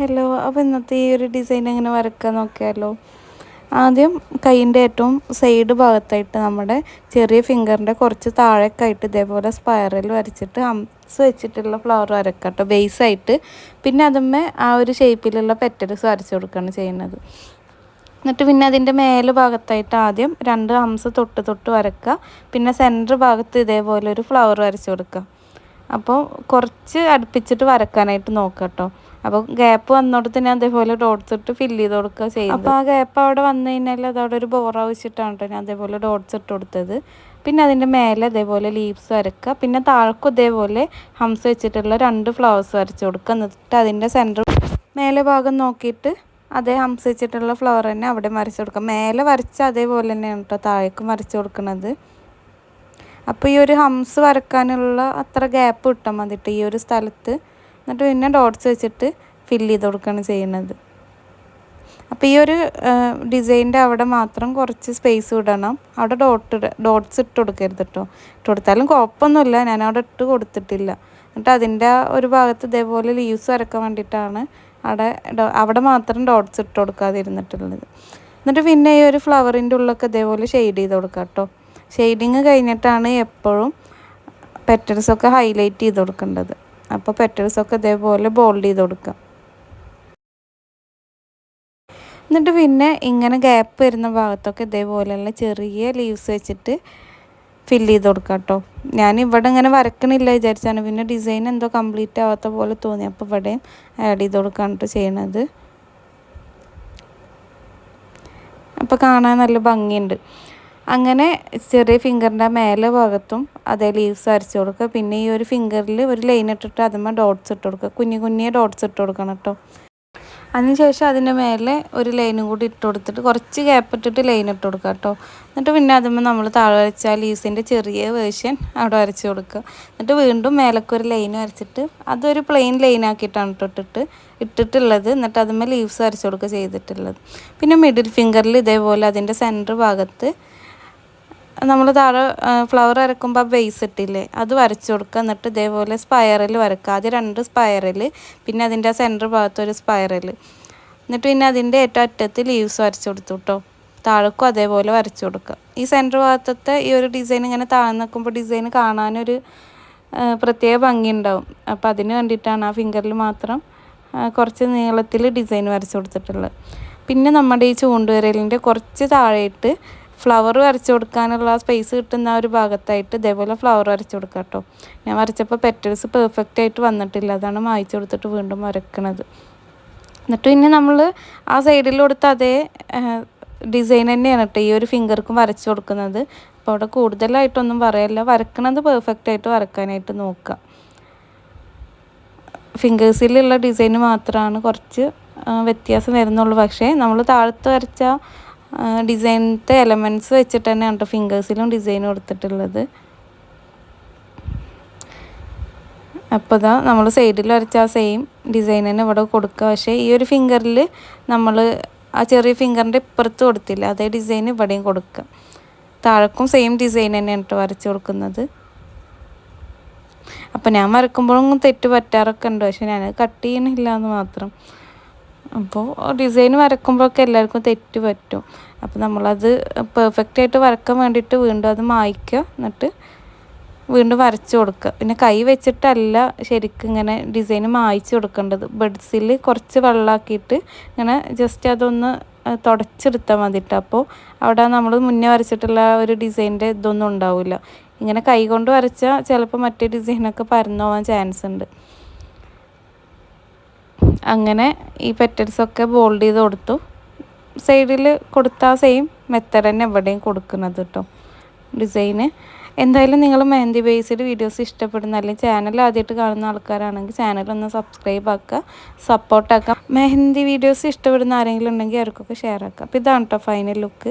Hello അപ്പോൾ ഇന്നത്തെ ഈ ഒരു ഡിസൈൻ എങ്ങനെ വരക്കാൻ നോക്കിയാലോ. ആദ്യം കൈയിന്റെ ഏറ്റവും സൈഡ് ഭാഗത്തായിട്ട് നമ്മുടെ ചെറിയ ഫിംഗറിന്റെ കുറച്ച് താഴേക്കായിട്ട് ഇതേപോലെ സ്പൈറൽ വരച്ചിട്ട് അംസ് വെച്ചിട്ടുള്ള ഫ്ലവർ വരക്കാം കേട്ടോ ബേസായിട്ട് പിന്നെ അതുമ്മേ ആ ഒരു ഷേപ്പിലുള്ള പെറ്റൽസ് വരച്ചു കൊടുക്കുകയാണ് ചെയ്യുന്നത്. എന്നിട്ട് പിന്നെ അതിന്റെ മേൽ ഭാഗത്തായിട്ട് ആദ്യം രണ്ട് ഹംസ് തൊട്ട് തൊട്ട് വരക്കുക. പിന്നെ സെന്റർ ഭാഗത്ത് ഇതേപോലെ ഒരു ഫ്ലവർ വരച്ചു കൊടുക്കുക. അപ്പോൾ കുറച്ച് അടുപ്പിച്ചിട്ട് വരക്കാനായിട്ട് നോക്കാം കേട്ടോ അപ്പോൾ ഗ്യാപ്പ് വന്നോടത്ത് ഞാൻ അതേപോലെ ഡോട്ട്സ് ഇട്ട് ഫില്ല് ചെയ്ത് കൊടുക്കുക ചെയ്യും അപ്പോൾ ആ ഗ്യാപ്പ് അവിടെ വന്നു കഴിഞ്ഞാൽ അതവിടെ ഒരു ബോറ വെച്ചിട്ടാണ് കേട്ടോ ഞാൻ അതേപോലെ ഡോട്ട്സ് ഇട്ട് കൊടുത്തത്. പിന്നെ അതിന്റെ മേലെ അതേപോലെ ലീവ്സ് വരക്കുക. പിന്നെ താഴേക്കും ഇതേപോലെ ഹംസ് വെച്ചിട്ടുള്ള രണ്ട് ഫ്ലവേഴ്സ് വരച്ച് കൊടുക്കുക. എന്നിട്ട് അതിന്റെ സെന്റർ മേലെ ഭാഗം നോക്കിയിട്ട് അതേ ഹംസ് വെച്ചിട്ടുള്ള ഫ്ലവർ തന്നെ അവിടെ വരച്ച് കൊടുക്കുക. മേലെ വരച്ച അതേപോലെ തന്നെയാണ് കേട്ടോ താഴേക്കും വരച്ച് കൊടുക്കുന്നത് അപ്പോൾ ഈ ഒരു ഹംസ് വരക്കാനുള്ള അത്ര ഗ്യാപ്പ് കിട്ടാൻ മതിട്ട് ഈ ഒരു സ്ഥലത്ത് എന്നിട്ട് പിന്നെ ഡോട്ട്സ് വെച്ചിട്ട് ഫില്ല് ചെയ്ത് കൊടുക്കുകയാണ് ചെയ്യുന്നത്. അപ്പോൾ ഈ ഒരു ഡിസൈന്റെ അവിടെ മാത്രം കുറച്ച് സ്പേസ് വിടണം. അവിടെ ഡോട്ട് ഡോട്ട്സ് ഇട്ട് കൊടുക്കരുത് കേട്ടോ ഇട്ട് കൊടുത്താലും കുഴപ്പമൊന്നുമില്ല. ഞാൻ അവിടെ ഇട്ട് കൊടുത്തിട്ടില്ല. എന്നിട്ട് അതിന്റെ ഒരു ഭാഗത്ത് ഇതേപോലെ ലീവ്സ് വരക്കാൻ വേണ്ടിയിട്ടാണ് അവിടെ അവിടെ മാത്രം ഡോട്ട്സ് ഇട്ട് കൊടുക്കാതിരുന്നിട്ടുള്ളത്. എന്നിട്ട് പിന്നെ ഈ ഒരു ഫ്ലവറിന്റെ ഉള്ളൊക്കെ ഇതേപോലെ ഷെയ്ഡ് ചെയ്ത് കൊടുക്കാം കേട്ടോ ഷെയ്ഡിങ് കഴിഞ്ഞിട്ടാണ് എപ്പോഴും പെറ്റൽസൊക്കെ ഹൈലൈറ്റ് ചെയ്ത് കൊടുക്കേണ്ടത്. അപ്പോൾ പെറ്റൽസൊക്കെ ഇതേപോലെ ബോൾഡ് ചെയ്ത് കൊടുക്കാം. എന്നിട്ട് പിന്നെ ഇങ്ങനെ ഗ്യാപ്പ് വരുന്ന ഭാഗത്തൊക്കെ ഇതേപോലെയുള്ള ചെറിയ ലീവ്സ് വെച്ചിട്ട് ഫില്ല് ചെയ്ത് കൊടുക്കാം കേട്ടോ ഞാൻ ഇവിടെ ഇങ്ങനെ വരക്കണില്ല വിചാരിച്ചാണ്. പിന്നെ ഡിസൈൻ എന്തോ കംപ്ലീറ്റ് ആവാത്ത പോലെ തോന്നി. അപ്പോൾ ഇവിടെയും ആഡ് ചെയ്ത് കൊടുക്കാണ് കേട്ടോ ചെയ്യണത്. അപ്പോൾ കാണാൻ നല്ല ഭംഗിയുണ്ട്. അങ്ങനെ ചെറിയ ഫിംഗറിന്റെ മേലെ ഭാഗത്തും അതേ ലീവ്സ് വരച്ച് കൊടുക്കുക. പിന്നെ ഈ ഒരു ഫിംഗറിൽ ഒരു ലൈൻ ഇട്ടിട്ട് അതിന്മേൽ ഡോട്ട്സ് ഇട്ട് കൊടുക്കുക. കുഞ്ഞു കുഞ്ഞിയെ ഡോട്ട്സ് ഇട്ട് കൊടുക്കണം കേട്ടോ അതിനുശേഷം അതിന്റെ മേലെ ഒരു ലൈനും കൂടി ഇട്ട് കൊടുത്തിട്ട് കുറച്ച് ഗ്യാപ്പ് ഇട്ടിട്ട് ലൈൻ ഇട്ട് കൊടുക്കുക കേട്ടോ എന്നിട്ട് പിന്നെ അതിന്മേൽ നമ്മൾ താഴെ വരച്ച ലീവ്സിന്റെ ചെറിയ വേർഷൻ അവിടെ വരച്ച് കൊടുക്കുക. എന്നിട്ട് വീണ്ടും മേലൊക്കെ ഒരു ലൈൻ വരച്ചിട്ട് അതൊരു പ്ലെയിൻ ലൈൻ ആക്കിയിട്ടാണ് ഇട്ടിട്ട് ഇട്ടിട്ടുള്ളത്. എന്നിട്ട് അതിന്മേൽ ലീവ്സ് വരച്ച് കൊടുക്കുക ചെയ്തിട്ടുള്ളത്. പിന്നെ മിഡിൽ ഫിംഗറിൽ ഇതേപോലെ അതിന്റെ സെന്റർ ഭാഗത്ത് നമ്മൾ താഴെ ഫ്ലവർ വരക്കുമ്പോൾ ബേസ് ഇട്ടില്ലേ അത് വരച്ചു കൊടുക്കുക. എന്നിട്ട് ഇതേപോലെ സ്പൈറൽ വരക്കുക. ആദ്യം രണ്ട് സ്പയറിൽ പിന്നെ അതിന്റെ സെന്റർ ഭാഗത്തൊരു സ്പൈറൽ എന്നിട്ട് പിന്നെ അതിന്റെ ഏറ്റവും അറ്റത്ത് ലീവ്സ് വരച്ചു കൊടുത്തു കേട്ടോ താഴേക്കും അതേപോലെ വരച്ചു കൊടുക്കുക. ഈ സെന്റർ ഭാഗത്തത്തെ ഈ ഒരു ഡിസൈൻ ഇങ്ങനെ താഴ്ന്നു നിൽക്കുമ്പോൾ ഡിസൈൻ കാണാനൊരു പ്രത്യേക ഭംഗി ഉണ്ടാവും. അപ്പോൾ അതിന് വേണ്ടിയിട്ടാണ് ആ ഫിംഗറിൽ മാത്രം കുറച്ച് നീളത്തിൽ ഡിസൈൻ വരച്ചു കൊടുത്തിട്ടുള്ളത്. പിന്നെ നമ്മുടെ ഈ ചൂണ്ടുവിരലിന്റെ കുറച്ച് താഴെയിട്ട് ഫ്ലവർ വരച്ച് കൊടുക്കാനുള്ള സ്പേസ് കിട്ടുന്ന ഒരു ഭാഗത്തായിട്ട് ഇതേപോലെ ഫ്ലവർ വരച്ച് കൊടുക്കാം കേട്ടോ ഞാൻ വരച്ചപ്പോൾ പെറ്റൽസ് പെർഫെക്റ്റ് ആയിട്ട് വന്നിട്ടില്ല. അതാണ് മായ്ച്ചു കൊടുത്തിട്ട് വീണ്ടും വരക്കണത്. എന്നിട്ട് പിന്നെ നമ്മൾ ആ സൈഡിൽ കൊടുത്ത അതേ ഡിസൈൻ തന്നെയാണ് കേട്ടോ ഈ ഒരു ഫിംഗർക്കും വരച്ച് കൊടുക്കുന്നത്. അപ്പോൾ അവിടെ കൂടുതലായിട്ടൊന്നും പറയല്ല. വരക്കണത് പെർഫെക്റ്റ് ആയിട്ട് വരക്കാനായിട്ട് നോക്കുക ഫിംഗേഴ്സിലുള്ള ഡിസൈന് മാത്രമാണ് കുറച്ച് വ്യത്യാസം വരുന്നുള്ളൂ. പക്ഷേ നമ്മൾ താഴത്ത് വരച്ച ഡിസൈനത്തെ എലമെന്റ്സ് വെച്ചിട്ട് തന്നെയാണ് കേട്ടോ ഫിംഗേഴ്സിലും ഡിസൈൻ കൊടുത്തിട്ടുള്ളത്. അപ്പോൾ ഇതാ നമ്മൾ സൈഡിൽ വരച്ച ആ സെയിം ഡിസൈൻ തന്നെ ഇവിടെ കൊടുക്കുക. പക്ഷേ ഈ ഒരു ഫിംഗറിൽ നമ്മൾ ആ ചെറിയ ഫിംഗറിന്റെ ഇപ്പുറത്ത് കൊടുത്തില്ല. അതേ ഡിസൈൻ ഇവിടെയും കൊടുക്കുക. താഴേക്കും സെയിം ഡിസൈൻ തന്നെയാണ് കേട്ടോ വരച്ച് കൊടുക്കുന്നത്. അപ്പോൾ ഞാൻ വരക്കുമ്പോഴും തെറ്റ് പറ്റാറൊക്കെ ഉണ്ട്. പക്ഷെ ഞാൻ കട്ട് ചെയ്യണില്ല എന്ന് മാത്രം. അപ്പോൾ ഡിസൈൻ വരക്കുമ്പോഴൊക്കെ എല്ലാവർക്കും തെറ്റ് പറ്റും. അപ്പോൾ നമ്മളത് പെർഫെക്റ്റ് ആയിട്ട് വരക്കാൻ വേണ്ടിയിട്ട് വീണ്ടും അത് മായ്ക്കുക. എന്നിട്ട് വീണ്ടും വരച്ച് കൊടുക്കുക. പിന്നെ കൈ വെച്ചിട്ടല്ല ശരിക്കും ഇങ്ങനെ ഡിസൈൻ മായ്ച്ചു കൊടുക്കേണ്ടത്. ബെഡ്സിൽ കുറച്ച് വെള്ളമാക്കിയിട്ട് ഇങ്ങനെ ജസ്റ്റ് അതൊന്ന് തുടച്ചെടുത്താൽ മതിട്ട്. അപ്പോൾ അവിടെ നമ്മൾ മുന്നേ വരച്ചിട്ടുള്ള ഒരു ഡിസൈന്റെ ഇതൊന്നും ഉണ്ടാവില്ല. ഇങ്ങനെ കൈ കൊണ്ട് വരച്ചാൽ ചിലപ്പോൾ മറ്റേ ഡിസൈനൊക്കെ പരന്നു പോകാൻ ചാൻസ് ഉണ്ട്. അങ്ങനെ ഈ പെറ്റൽസൊക്കെ ബോൾഡ് ചെയ്ത് കൊടുത്തു. സൈഡിൽ കൊടുത്ത സെയിം മെത്തഡ് തന്നെ എവിടെയും കൊടുക്കുന്നത് കേട്ടോ ഡിസൈന് എന്തായാലും നിങ്ങൾ മെഹന്തി ബേസ്ഡ് വീഡിയോസ് ഇഷ്ടപ്പെടുന്ന അല്ലെങ്കിൽ ചാനൽ ആദ്യമായിട്ട് കാണുന്ന ആൾക്കാരാണെങ്കിൽ ചാനൽ ഒന്ന് സബ്സ്ക്രൈബ് ആക്കുക സപ്പോർട്ടാക്കുക മെഹന്തി വീഡിയോസ് ഇഷ്ടപ്പെടുന്ന ആരെങ്കിലും ഉണ്ടെങ്കിൽ അവർക്കൊക്കെ ഷെയർ ആക്കുക. അപ്പോൾ ഇതാണ് കേട്ടോ ഫൈനൽ ലുക്ക്